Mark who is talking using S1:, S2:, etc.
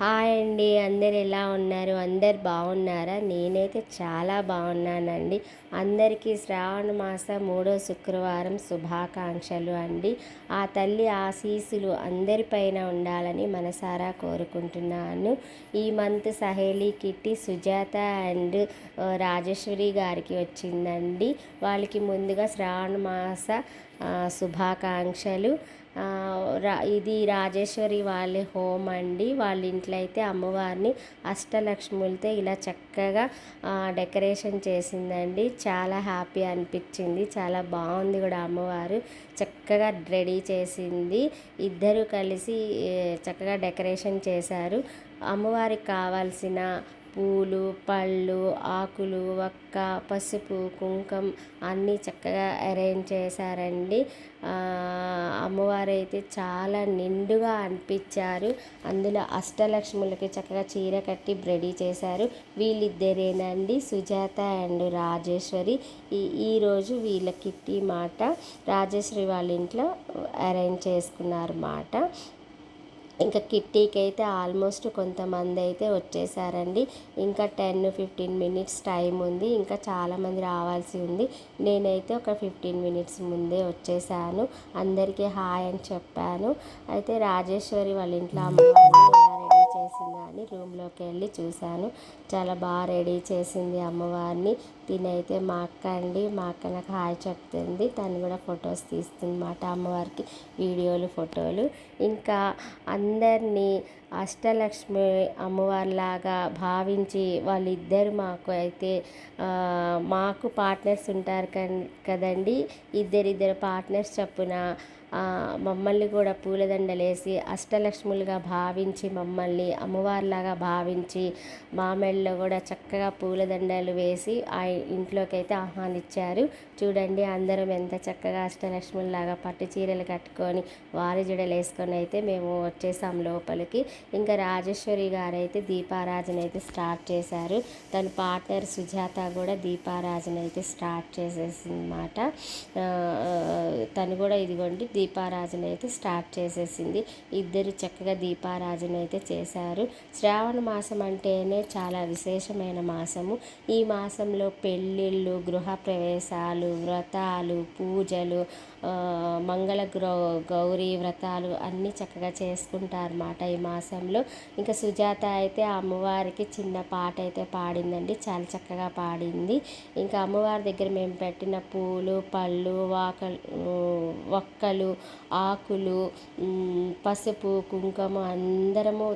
S1: Hi అండి అందరు ఎలా ఉన్నారు? అందరు బాగున్నారా? నేనైతే చాలా బాగున్నానండి. అందరికీ శ్రావణ మాస మూడో శుక్రవారం శుభాకాంక్షలు అండి. ఆ తల్లి ఆశీస్సులు అందరిపైన ఉండాలని మనసారా కోరుకుంటున్నాను. ఈ month Saheli kitty Sujatha and Rajeshwari గారికి వచ్చిందండి. వాళ్ళకి ముందుగా శ్రావణ మాస శుభాకాంక్షలు. ఇది రాజేశ్వరి వాళ్ళ హోమ్ అండి. వాళ్ళ ఇంట్లో అయితే అమ్మవారిని అష్టలక్ష్ములతో ఇలా చక్కగా డెకరేషన్ చేసిందండి. చాలా హ్యాపీ అనిపించింది. చాలా బాగుంది కూడా అమ్మవారు. చక్కగా రెడీ చేసింది. ఇద్దరు కలిసి చక్కగా డెకరేషన్ చేశారు. అమ్మవారికి కావాల్సిన పూలు పళ్ళు ఆకులు వక్క పసుపు కుంకం అన్నీ చక్కగా అరేంజ్ చేశారండి. అమ్మవారు అయితే చాలా నిండుగా అనిపించారు. అందులో అష్టలక్ష్ములకి చక్కగా చీర కట్టి రెడీ చేశారు. వీళ్ళిద్దరేనండి సుజాత అండ్ రాజేశ్వరి. ఈ ఈరోజు వీళ్ళ కిట్టి మాట రాజేశ్వరి వాళ్ళ ఇంట్లో అరేంజ్ చేసుకున్నారు మాట. ఇంకా కిట్టీకి అయితే ఆల్మోస్ట్ కొంతమంది అయితే వచ్చేసారండి. ఇంకా టెన్ ఫిఫ్టీన్ మినిట్స్ టైం ఉంది. ఇంకా చాలామంది రావాల్సి ఉంది. నేనైతే ఒక ఫిఫ్టీన్ మినిట్స్ ముందే వచ్చేసాను. అందరికీ హాయ్ అని చెప్పాను. అయితే రాజేశ్వరి వాళ్ళ ఇంట్లో అమ్మవారిని చేసిందా అని రూమ్లోకి వెళ్ళి చూశాను. చాలా బాగా రెడీ చేసింది అమ్మవారిని. తినైతే మా అక్క అండి మా అక్క నాకు హాయ్ చెప్తుంది. తను కూడా ఫొటోస్ తీస్తుందన్నమాట అమ్మవారికి వీడియోలు ఫోటోలు. ఇంకా అందరినీ అష్టలక్ష్మి అమ్మవారిలాగా భావించి వాళ్ళిద్దరు మాకు అయితే మాకు పార్ట్నర్స్ ఉంటారు కదండి. ఇద్దరిద్దరు పార్ట్నర్స్ చప్పున మమ్మల్ని కూడా పూలదండలేసి అష్టలక్ష్ములుగా భావించి మమ్మల్ని అమ్మవారిలాగా భావించి మా మెడలో కూడా చక్కగా పూలదండలు వేసి ఆ ఇంట్లోకి అయితే ఆహ్వానించారు. చూడండి అందరం ఎంత చక్కగా అష్టలక్ష్ముల్లాగా పట్టు చీరలు కట్టుకొని వారి జడలు వేసుకొని అయితే మేము వచ్చేసాం లోపలికి. ఇంకా రాజేశ్వరి గారు అయితే దీపారాజన అయితే స్టార్ట్ చేశారు. తన పార్ట్నర్ సుజాత కూడా దీపారాజన అయితే స్టార్ట్ చేసేసిందన్నమాట. తను కూడా ఇదిగోండి దీపారాజన అయితే స్టార్ట్ చేసేసింది. ఇద్దరు చక్కగా దీపారాజన అయితే చేశారు. శ్రావణ మాసం అంటేనే చాలా విశేషమైన మాసము. ఈ మాసంలో పెళ్ళిళ్ళు గృహప్రవేశాలు వ్రతాలు పూజలు మంగళ గౌరీ వ్రతాలు అన్నీ చక్కగా చేసుకుంటారన్నమాట ఈ మాసంలో. ఇంకా సుజాత అయితే అమ్మవారికి చిన్న పాట అయితే పాడిందండి. చాలా చక్కగా పాడింది. ఇంకా అమ్మవారి దగ్గర మేము పెట్టిన పూలు పళ్ళు వాకలు వక్కలు ఆకులు పసుపు కుంకుమ అందరము